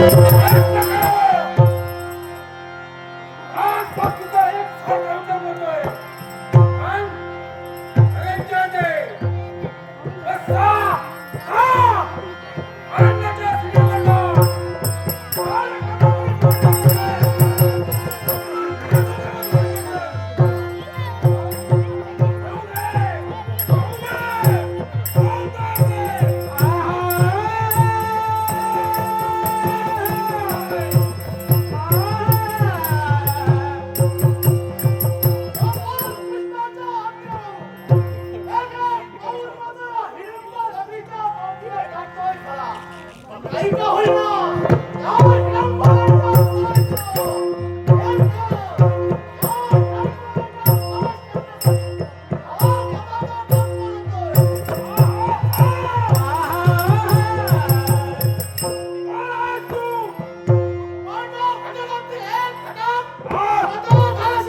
的。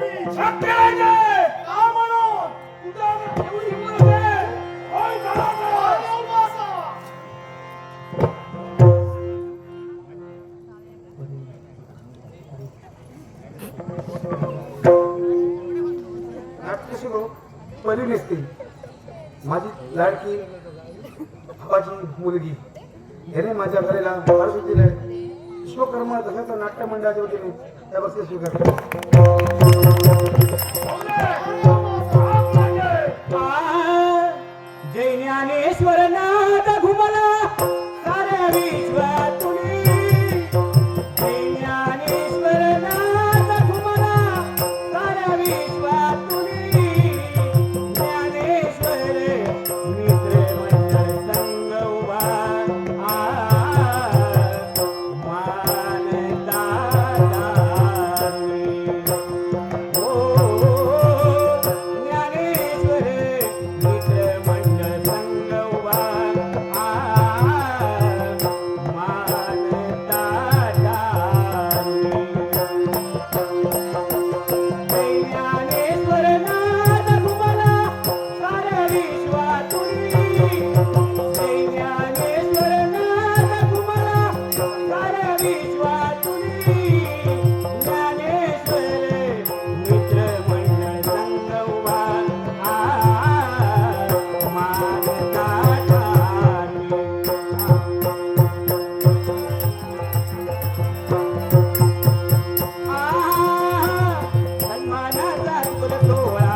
कारण म्हणलं. माझी लाडकी भावाची मुलगी याने माझ्या घरेला फार सुद्धा विश्वकर्मा दशाचा नाट्य मंडळाच्या वतीने त्या ज्ञानेश्वर नाथ घुमला साऱ्या विश्वात তো